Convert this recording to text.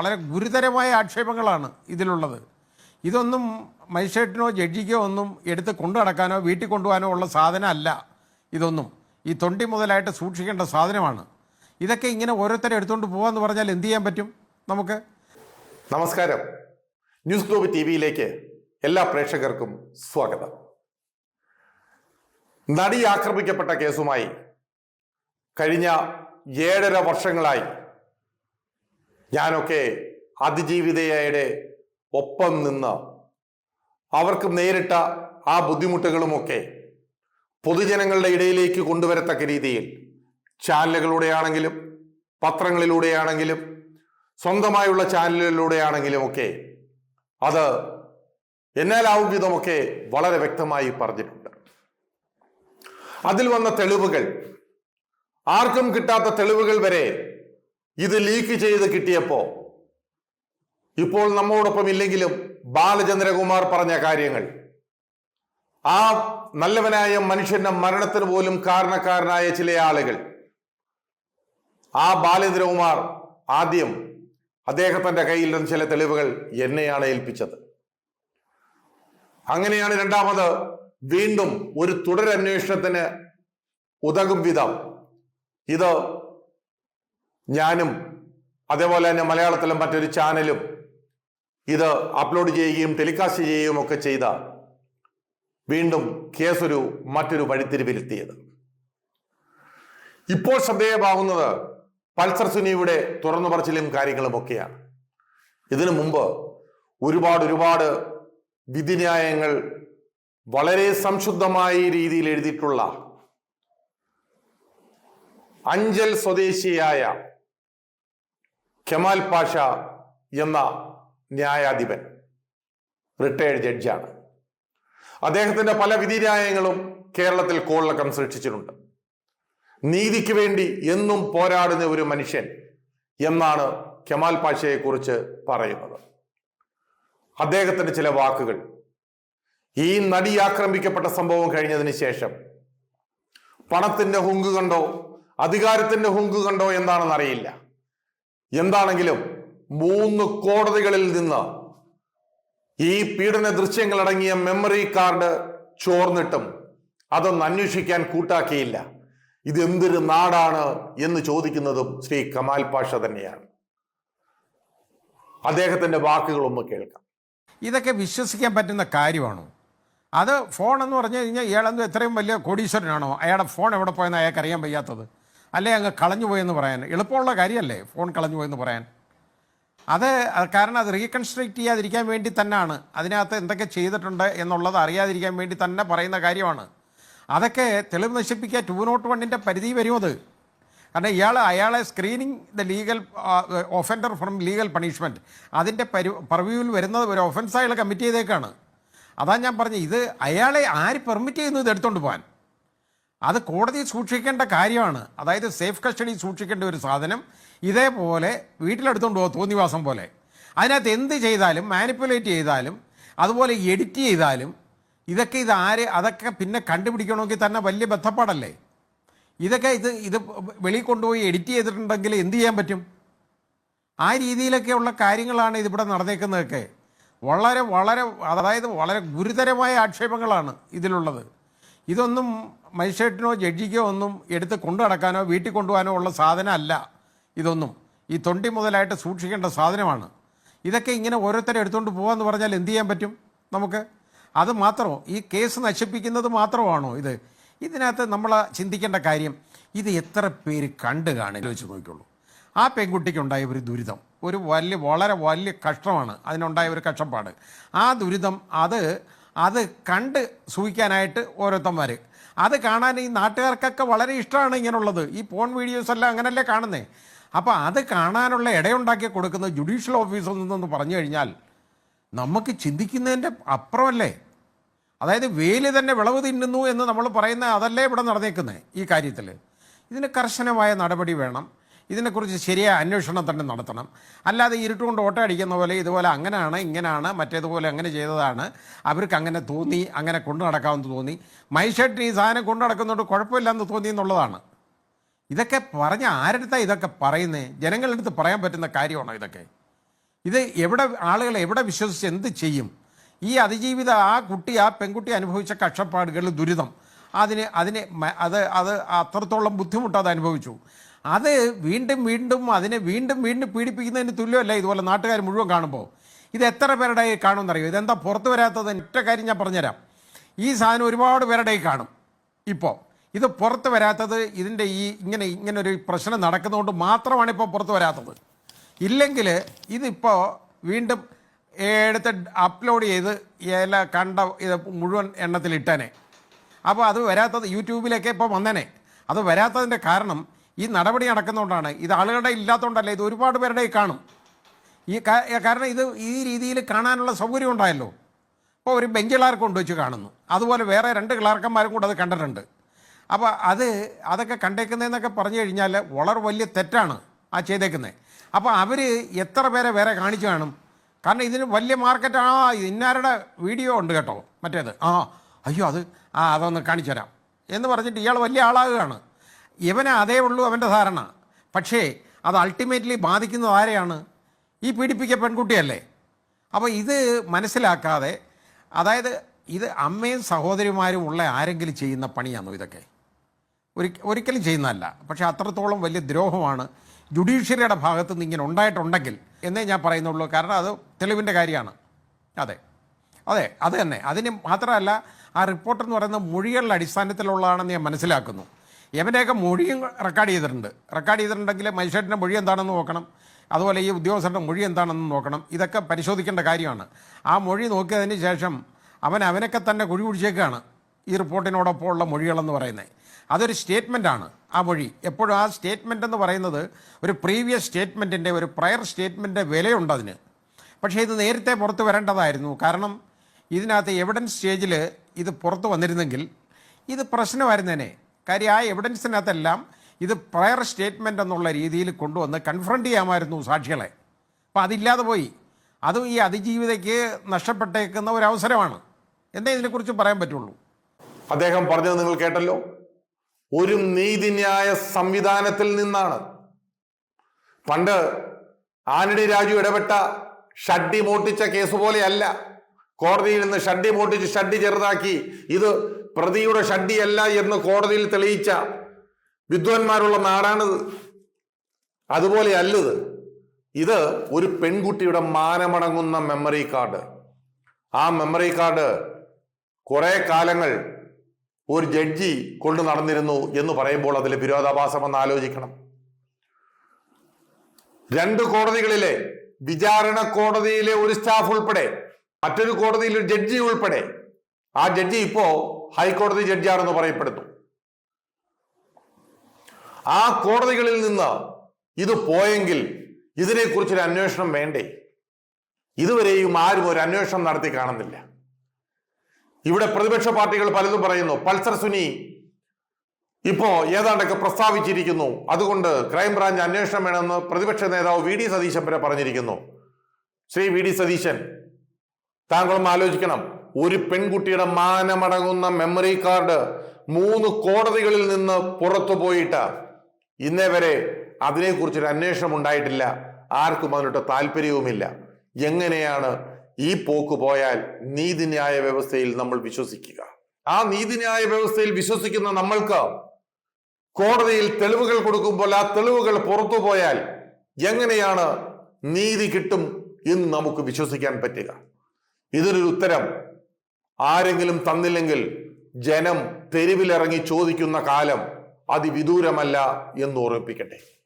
വളരെ ഗുരുതരമായ ആക്ഷേപങ്ങളാണ് ഇതിലുള്ളത്. ഇതൊന്നും മജിസ്ട്രേറ്റിനോ ജഡ്ജിക്കോ ഒന്നും എടുത്ത് കൊണ്ടു നടക്കാനോ വീട്ടിൽ കൊണ്ടുപോകാനോ ഉള്ള സാധനമല്ല ഇതൊന്നും. ഈ തൊണ്ടി മുതലായിട്ട് സൂക്ഷിക്കേണ്ട സാധനമാണ്. ഇതൊക്കെ ഇങ്ങനെ ഓരോരുത്തരെ എടുത്തുകൊണ്ട് പോകാമെന്ന് പറഞ്ഞാൽ എന്ത് ചെയ്യാൻ പറ്റും നമുക്ക്? നമസ്കാരം. ന്യൂസ് ഗ്ലോബ് ടി വിയിലേക്ക് എല്ലാ പ്രേക്ഷകർക്കും സ്വാഗതം. നടി ആക്രമിക്കപ്പെട്ട കേസുമായി കഴിഞ്ഞ ഏഴര വർഷങ്ങളായി ഞാനൊക്കെ അതിജീവിതയുടെ ഒപ്പം നിന്ന് അവർക്ക് നേരിട്ട ആ ബുദ്ധിമുട്ടുകളുമൊക്കെ പൊതുജനങ്ങളുടെ ഇടയിലേക്ക് കൊണ്ടുവരത്തക്ക രീതിയിൽ ചാനലുകളിലൂടെയാണെങ്കിലും പത്രങ്ങളിലൂടെയാണെങ്കിലും സ്വന്തമായുള്ള ചാനലുകളിലൂടെയാണെങ്കിലും ഒക്കെ അത് എന്നാലാവും വിധമൊക്കെ വളരെ വ്യക്തമായി പറഞ്ഞിട്ടുണ്ട്. അതിൽ വന്ന തെളിവുകൾ ആർക്കും കിട്ടാത്ത തെളിവുകൾ വരെ ഇത് ലീക്ക് ചെയ്ത് കിട്ടിയപ്പോ ഇപ്പോൾ നമ്മോടൊപ്പം ഇല്ലെങ്കിലും ബാലചന്ദ്രകുമാർ പറഞ്ഞ കാര്യങ്ങൾ. ആ നല്ലവനായ മനുഷ്യന്റെ മരണത്തിന് പോലും കാരണക്കാരനായ ചില ആളുകൾ. ആ ബാലേന്ദ്രകുമാർ ആദ്യം അദ്ദേഹത്തിന്റെ കയ്യിൽ നിന്ന് ചില തെളിവുകൾ എന്നെയാണ് ഏൽപ്പിച്ചത്. അങ്ങനെയാണ് രണ്ടാമത് വീണ്ടും ഒരു തുടരന്വേഷണത്തിന് ഉതകും വിധം ഇത് ഞാനും അതേപോലെ തന്നെ മലയാളത്തിലും മറ്റൊരു ചാനലും ഇത് അപ്ലോഡ് ചെയ്യുകയും ടെലികാസ്റ്റ് ചെയ്യുകയും ഒക്കെ ചെയ്ത വീണ്ടും കേസൊരു മറ്റൊരു വഴിത്തിരിവിലെത്തിയത്. ഇപ്പോൾ ശ്രദ്ധേയമാകുന്നത് പൾസർ സുനിയുടെ തുറന്നു പറച്ചിലും കാര്യങ്ങളും ഒക്കെയാണ്. ഇതിനു മുമ്പ് ഒരുപാട് ഒരുപാട് വിധിന്യായങ്ങൾ വളരെ സംശുദ്ധമായ രീതിയിൽ എഴുതിയിട്ടുള്ള അഞ്ചൽ സ്വദേശിയായ കെമാൽ പാഷ എന്ന ന്യായാധിപൻ റിട്ടയർഡ് ജഡ്ജാണ് അദ്ദേഹത്തിന്റെ പല വിധിന്യായങ്ങളും കേരളത്തിൽ കോളിളക്കം സൃഷ്ടിച്ചിട്ടുണ്ട് നീതിക്ക് വേണ്ടി എന്നും പോരാടുന്ന ഒരു മനുഷ്യൻ എന്നാണ് കെമാൽ പാഷയെക്കുറിച്ച് പറയുന്നത്. അദ്ദേഹത്തിന്റെ ചില വാക്കുകൾ ഈ നടി ആക്രമിക്കപ്പെട്ട സംഭവം കഴിഞ്ഞതിന് ശേഷം പണത്തിന്റെ ഹുങ്ക് കണ്ടോ അധികാരത്തിന്റെ ഹുങ്ക് കണ്ടോ എന്താണെന്ന് അറിയില്ല എന്താണെങ്കിലും മൂന്ന് കോടതികളിൽ നിന്ന് ഈ പീഡന ദൃശ്യങ്ങൾ അടങ്ങിയ മെമ്മറി കാർഡ് ചോർന്നിട്ടും അതൊന്ന് അന്വേഷിക്കാൻ കൂട്ടാക്കിയില്ല. ഇത് എന്തൊരു നാടാണ് എന്ന് ചോദിക്കുന്നതും ശ്രീ കമാൽ പാഷ തന്നെയാണ്. അദ്ദേഹത്തിന്റെ വാക്കുകളൊന്ന് കേൾക്കാം. ഇതൊക്കെ വിശ്വസിക്കാൻ പറ്റുന്ന കാര്യമാണോ? അത് ഫോൺ എന്ന് പറഞ്ഞു കഴിഞ്ഞാൽ ഇയാളെന്തോ എത്രയും വലിയ കോടീശ്വരനാണോ? അയാളുടെ ഫോൺ എവിടെ പോയെന്ന് അയാൾക്ക് അറിയാൻ വയ്യാത്തത്. അല്ലേ അങ്ങ് കളഞ്ഞു പോയെന്ന് പറയാൻ? എളുപ്പമുള്ള കാര്യമല്ലേ ഫോൺ കളഞ്ഞു പോയെന്ന് പറയാൻ? അത് കാരണം അത് റീകൺസ്ട്രക്ട് ചെയ്യാതിരിക്കാൻ വേണ്ടി തന്നെയാണ് അതിനകത്ത് എന്തൊക്കെ ചെയ്തിട്ടുണ്ട് എന്നുള്ളത് അറിയാതിരിക്കാൻ വേണ്ടി തന്നെ പറയുന്ന കാര്യമാണ്. അതൊക്കെ തെളിവ് നശിപ്പിക്കുക ടു നോട്ട് വണ്ണിന്റെ പരിധി വരും അത്. കാരണം ഇയാൾ അയാളെ screening the legal offender from legal punishment അതിന്റെ പരി പർവ്യൂവിൽ വരുന്നത് ഒരു ഒഫൻസ് അയാൾ കമ്മിറ്റ് ചെയ്തേക്കാണ്. അതാ ഞാൻ പറഞ്ഞത് ഇത് അയാളെ ആര് പെർമിറ്റ് ചെയ്യുന്നു ഇത് എടുത്തുകൊണ്ട് പോകാൻ അത് കോടതി സൂക്ഷിക്കേണ്ട കാര്യമാണ്. അതായത് സേഫ് കസ്റ്റഡി സൂക്ഷിക്കേണ്ട ഒരു സാധനം ഇതേപോലെ വീട്ടിലെടുത്തുകൊണ്ട് പോകും തോന്നിവാസം പോലെ. അതിനകത്ത് എന്ത് ചെയ്താലും മാനിപ്പുലേറ്റ് ചെയ്താലും അതുപോലെ എഡിറ്റ് ചെയ്താലും ഇതൊക്കെ ഇത് ആര് അതൊക്കെ പിന്നെ കണ്ടുപിടിക്കണമെങ്കിൽ തന്നെ വലിയ ബന്ധപ്പാടല്ലേ ഇതൊക്കെ ഇത് ഇത് വെളിയിൽ കൊണ്ടുപോയി എഡിറ്റ് ചെയ്തിട്ടുണ്ടെങ്കിൽ എന്ത് ചെയ്യാൻ പറ്റും? ആ രീതിയിലൊക്കെയുള്ള കാര്യങ്ങളാണ് ഇതിവിടെ നടന്നേക്കുന്നതൊക്കെ. വളരെ വളരെ അതായത് വളരെ ഗുരുതരമായ ആക്ഷേപങ്ങളാണ് ഇതിലുള്ളത്. ഇതൊന്നും മജിസ്ട്രേറ്റിനോ ജഡ്ജിക്കോ ഒന്നും എടുത്ത് കൊണ്ടു നടക്കാനോ വീട്ടിൽ കൊണ്ടുപോകാനോ ഉള്ള സാധനമല്ല ഇതൊന്നും. ഈ തൊണ്ടി മുതലായിട്ട് സൂക്ഷിക്കേണ്ട സാധനമാണ്. ഇതൊക്കെ ഇങ്ങനെ ഓരോരുത്തരെ എടുത്തുകൊണ്ട് പോകാമെന്ന് പറഞ്ഞാൽ എന്ത് ചെയ്യാൻ പറ്റും നമുക്ക്? അത് മാത്രമോ? ഈ കേസ് നശിപ്പിക്കുന്നത് മാത്രമാണോ ഇത്? ഇതിനകത്ത് നമ്മൾ ചിന്തിക്കേണ്ട കാര്യം ഇത് എത്ര പേര് കണ്ട് കാണില്ല വെച്ച് നോക്കിയുള്ളൂ ആ പെൺകുട്ടിക്കുണ്ടായ ഒരു ദുരിതം. ഒരു വലിയ വളരെ വലിയ കഷ്ടമാണ്. അതിനുണ്ടായ ഒരു കഷ്ടപ്പാട്. ആ ദുരിതം അത് അത് കണ്ട് സൂഹിക്കാനായിട്ട് ഓരോരുത്തന്മാർ അത് കാണാൻ ഈ നാട്ടുകാർക്കൊക്കെ വളരെ ഇഷ്ടമാണ് ഇങ്ങനെയുള്ളത് ഈ പോൺ വീഡിയോസ് എല്ലാം അങ്ങനെയല്ലേ കാണുന്നേ. അപ്പോൾ അത് കാണാനുള്ള ഇടയുണ്ടാക്കി കൊടുക്കുന്നത് ജുഡീഷ്യൽ ഓഫീസിൽ നിന്നെന്ന് പറഞ്ഞു കഴിഞ്ഞാൽ നമുക്ക് ചിന്തിക്കുന്നതിന്റെ അപ്പുറമല്ലേ? അതായത് വേലി തന്നെ വിളവ് തിന്നുന്നു എന്ന് നമ്മൾ പറയുന്ന അതല്ലേ ഇവിടെ നടന്നേക്കുന്നത് ഈ കാര്യത്തിൽ ഇതിന് കർശനമായ നടപടി വേണം. ഇതിനെക്കുറിച്ച് ശരിയായ അന്വേഷണം തന്നെ നടത്തണം. അല്ലാതെ ഇരുട്ടുകൊണ്ട് ഓട്ടം അടിക്കുന്ന പോലെ ഇതുപോലെ അങ്ങനെയാണ് ഇങ്ങനെയാണ് മറ്റേതുപോലെ അങ്ങനെ ചെയ്തതാണ്. അവർക്ക് അങ്ങനെ തോന്നി അങ്ങനെ കൊണ്ടു നടക്കാമെന്ന് തോന്നി. മൈഷട്ടിന് ഈ സാധനം കൊണ്ടു നടക്കുന്നതുകൊണ്ട് കുഴപ്പമില്ലെന്ന് തോന്നി എന്നുള്ളതാണ്. ഇതൊക്കെ പറഞ്ഞ ആരടുത്താ ഇതൊക്കെ പറയുന്നത് ജനങ്ങളുടെ അടുത്ത് പറയാൻ പറ്റുന്ന കാര്യമാണോ ഇതൊക്കെ? ഇത് എവിടെ ആളുകൾ എവിടെ വിശ്വസിച്ച് എന്ത് ചെയ്യും? ഈ അതിജീവിത ആ കുട്ടി ആ പെൺകുട്ടി അനുഭവിച്ച കഷ്ടപ്പാടുകൾ ദുരിതം. അതിന് അതിന് അത് അത് അത്രത്തോളം ബുദ്ധിമുട്ട് അത് അനുഭവിച്ചു. അത് വീണ്ടും വീണ്ടും അതിനെ വീണ്ടും വീണ്ടും പീഡിപ്പിക്കുന്നതിന് തുല്യമല്ല ഇതുപോലെ നാട്ടുകാർ മുഴുവൻ കാണുമ്പോൾ. ഇത് എത്ര പേരുടെ കാണുമെന്നറിയോ? ഇതെന്താ പുറത്തു വരാത്തത്? ഒറ്റ കാര്യം ഞാൻ പറഞ്ഞുതരാം. ഈ സാധനം ഒരുപാട് പേരുടെ കാണും. ഇപ്പോൾ ഇത് പുറത്ത് വരാത്തത് ഇതിന്റെ ഈ ഇങ്ങനെ ഇങ്ങനെ ഒരു പ്രശ്നം നടക്കുന്നതുകൊണ്ട് മാത്രമാണ് ഇപ്പോൾ പുറത്ത് വരാത്തത്. ഇല്ലെങ്കിൽ ഇതിപ്പോൾ വീണ്ടും എടുത്ത് അപ്ലോഡ് ചെയ്ത് എല്ലാ കണ്ട ഇത് മുഴുവൻ എണ്ണത്തിൽ ഇട്ടേനെ അപ്പോൾ അത് വരാത്തത് യൂട്യൂബിലൊക്കെ ഇപ്പോൾ വന്നേനെ. അത് വരാത്തതിന്റെ കാരണം ഈ നടപടി നടക്കുന്നതുകൊണ്ടാണ് ഇത് ആളുകളുടെ ഇല്ലാത്തതുകൊണ്ടല്ല ഇത് ഒരുപാട് പേരുടെ കാണും. ഈ കാരണം ഇത് ഈ രീതിയിൽ കാണാനുള്ള സൗകര്യം ഉണ്ടായല്ലോ. അപ്പോൾ ഒരു ബെഞ്ച് ക്ലാർക്ക് കൊണ്ടുവച്ച് കാണുന്നു. അതുപോലെ വേറെ രണ്ട് ക്ലാർക്കന്മാരും കൂടെ അത് കണ്ടിട്ടുണ്ട്. അപ്പോൾ അത് അതൊക്കെ കണ്ടേക്കുന്നതെന്നൊക്കെ പറഞ്ഞു കഴിഞ്ഞാൽ വളരെ വലിയ തെറ്റാണ് ആ ചെയ്തേക്കുന്നത് അപ്പോൾ അവർ എത്ര പേരെ വേറെ കാണിച്ചു കാണും? കാരണം ഇതിന് വലിയ മാർക്കറ്റ് ആ ഇന്നാരുടെ വീഡിയോ ഉണ്ട് കേട്ടോ മറ്റേത്. ആ അയ്യോ അത് ആ അതൊന്ന് കാണിച്ചു തരാം. എന്ന് പറഞ്ഞിട്ട് ഇയാൾ വലിയ ആളാകുകയാണ്. ഇവന് അതേ ഉള്ളൂ അവന്റെ ധാരണ. പക്ഷേ അത് അൾട്ടിമേറ്റ്ലി ബാധിക്കുന്നത് ആരെയാണ്? ഈ പീഡിപ്പിക്ക പെൺകുട്ടിയല്ലേ? അപ്പോൾ ഇത് മനസ്സിലാക്കാതെ അതായത് ഇത് അമ്മയും സഹോദരിമാരും ഉള്ള ആരെങ്കിലും ചെയ്യുന്ന പണിയാണോ ഇതൊക്കെ? ഒരി ഒരിക്കലും ചെയ്യുന്നതല്ല. പക്ഷേ അത്രത്തോളം വലിയ ദ്രോഹമാണ് ജുഡീഷ്യറിയുടെ ഭാഗത്ത് നിന്ന് ഇങ്ങനെ ഉണ്ടായിട്ടുണ്ടെങ്കിൽ എന്നേ ഞാൻ പറയുന്നുള്ളൂ. കാരണം അത് തെളിവിന്റെ കാര്യമാണ്. അതെ. അതെ അത് തന്നെ. അതിന് മാത്രമല്ല ആ റിപ്പോർട്ട് എന്ന് പറയുന്നത് മൊഴികളുടെ അടിസ്ഥാനത്തിലുള്ളതാണെന്ന് ഞാൻ മനസ്സിലാക്കുന്നു. എവന്റെയൊക്കെ മൊഴിയും റെക്കോർഡ് ചെയ്തിട്ടുണ്ട്. റെക്കോർഡ് ചെയ്തിട്ടുണ്ടെങ്കിൽ മജിസ്ട്രേറ്റിന്റെ മൊഴി എന്താണെന്ന് നോക്കണം. അതുപോലെ ഈ ഉദ്യോഗസ്ഥരുടെ മൊഴി എന്താണെന്ന് നോക്കണം. ഇതൊക്കെ പരിശോധിക്കേണ്ട കാര്യമാണ്. ആ മൊഴി നോക്കിയതിന് ശേഷം അവൻ അവനൊക്കെ തന്നെ കുഴി കുഴിച്ചേക്കാണ് ഈ റിപ്പോർട്ടിനോടൊപ്പം ഉള്ള മൊഴികളെന്ന് പറയുന്നത്. അതൊരു സ്റ്റേറ്റ്മെന്റാണ് ആ മൊഴി. എപ്പോഴും ആ സ്റ്റേറ്റ്മെന്റ് എന്ന് പറയുന്നത് ഒരു പ്രീവിയസ് സ്റ്റേറ്റ്മെന്റിന്റെ ഒരു പ്രയർ സ്റ്റേറ്റ്മെന്റിന്റെ വിലയുണ്ട് അതിന്. പക്ഷേ ഇത് നേരത്തെ പുറത്ത് വരേണ്ടതായിരുന്നു. കാരണം ഇതിനകത്ത് എവിഡൻസ് സ്റ്റേജിൽ ഇത് പുറത്ത് വന്നിരുന്നെങ്കിൽ ഇത് പ്രശ്നമായിരുന്നേനെ. കാര്യം ആ എവിഡൻസിനകത്തെല്ലാം ഇത് പ്രയർ സ്റ്റേറ്റ്മെന്റ് എന്നുള്ള രീതിയിൽ കൊണ്ടുവന്ന് കൺഫ്രണ്ട് ചെയ്യാമായിരുന്നു സാക്ഷികളെ. അപ്പോൾ അതില്ലാതെ പോയി. അതും ഈ അതിജീവിതയ്ക്ക് നഷ്ടപ്പെട്ടേക്കുന്ന ഒരു അവസരമാണ്. എന്തേ ഇതിനെക്കുറിച്ച് പറയാൻ പറ്റുള്ളൂ. അദ്ദേഹം പറഞ്ഞത് നിങ്ങൾ കേട്ടല്ലോ. ഒരു നീതിന്യായ സംവിധാനത്തിൽ നിന്നാണ്. പണ്ട് ആനടി രാജു ഇടപെട്ട ഷഡ്ഡി മോട്ടിച്ച കേസ് പോലെയല്ല. കോടതിയിൽ നിന്ന് ഷഡ്ഡി മോട്ടിച്ച് ഷഡ്ഡി ചെറുതാക്കി. ഇത് പ്രതിയുടെ ഷഡ്ഡിയല്ല എന്ന് കോടതിയിൽ തെളിയിച്ച വിദ്വാൻമാരുള്ള നാടാണിത് അതുപോലെ അല്ലത് ഇത് ഒരു പെൺകുട്ടിയുടെ മാനമടങ്ങുന്ന മെമ്മറി കാർഡ് ആ മെമ്മറി കാർഡ് കുറെ കാലങ്ങൾ ഒരു ജഡ്ജി കൊണ്ടു നടന്നിരുന്നു എന്ന് പറയുമ്പോൾ അതിൽ വിരോധാഭാസം എന്ന് ആലോചിക്കണം. രണ്ട് കോടതികളിലെ വിചാരണ കോടതിയിലെ ഒരു സ്റ്റാഫ് ഉൾപ്പെടെ മറ്റൊരു കോടതിയിൽ ഒരു ജഡ്ജി ഉൾപ്പെടെ ആ ജഡ്ജി ഇപ്പോ ഹൈക്കോടതി ജഡ്ജിയാണെന്ന് പറയപ്പെടുന്നു. ആ കോടതികളിൽ നിന്ന് ഇത് പോയെങ്കിൽ ഇതിനെക്കുറിച്ചൊരു അന്വേഷണം വേണ്ടേ? ഇതുവരെയും ആരും ഒരു അന്വേഷണം നടത്തി കാണുന്നില്ല. ഇവിടെ പ്രതിപക്ഷ പാർട്ടികൾ പലതും പറയുന്നു പൾസർ സുനി ഇപ്പോ ഏതാണ്ടൊക്കെ പ്രസ്താവിച്ചിരിക്കുന്നു. അതുകൊണ്ട് ക്രൈംബ്രാഞ്ച് അന്വേഷണം വേണമെന്ന് പ്രതിപക്ഷ നേതാവ് വി ഡി സതീശൻ വരെ പറഞ്ഞിരിക്കുന്നു. ശ്രീ വി ഡി സതീശൻ താങ്കളും ആലോചിക്കണം ഒരു പെൺകുട്ടിയുടെ മാനമടങ്ങുന്ന മെമ്മറി കാർഡ് മൂന്ന് കോടതികളിൽ നിന്ന് പുറത്തു പോയിട്ട്. ഇന്നേ വരെ അതിനെക്കുറിച്ചൊരു അന്വേഷണം ഉണ്ടായിട്ടില്ല. ആർക്കും അതിനൊട്ട് താല്പര്യവുമില്ല. എങ്ങനെയാണ് ഈ പോക്ക് പോയാൽ നീതിന്യായ വ്യവസ്ഥയിൽ നമ്മൾ വിശ്വസിക്കുക? ആ നീതിന്യായ വ്യവസ്ഥയിൽ വിശ്വസിക്കുന്ന നമ്മൾക്ക് കോടതിയിൽ തെളിവുകൾ കൊടുക്കുമ്പോൾ ആ തെളിവുകൾ പുറത്തു പോയാൽ എങ്ങനെയാണ് നീതി കിട്ടും എന്ന് നമുക്ക് വിശ്വസിക്കാൻ പറ്റുക? ഇതിനൊരു ഉത്തരം. ആരെങ്കിലും തന്നില്ലെങ്കിൽ ജനം തെരുവിലിറങ്ങി ചോദിക്കുന്ന കാലം അതിവിദൂരമല്ല എന്ന് ഓർമ്മിപ്പിക്കട്ടെ.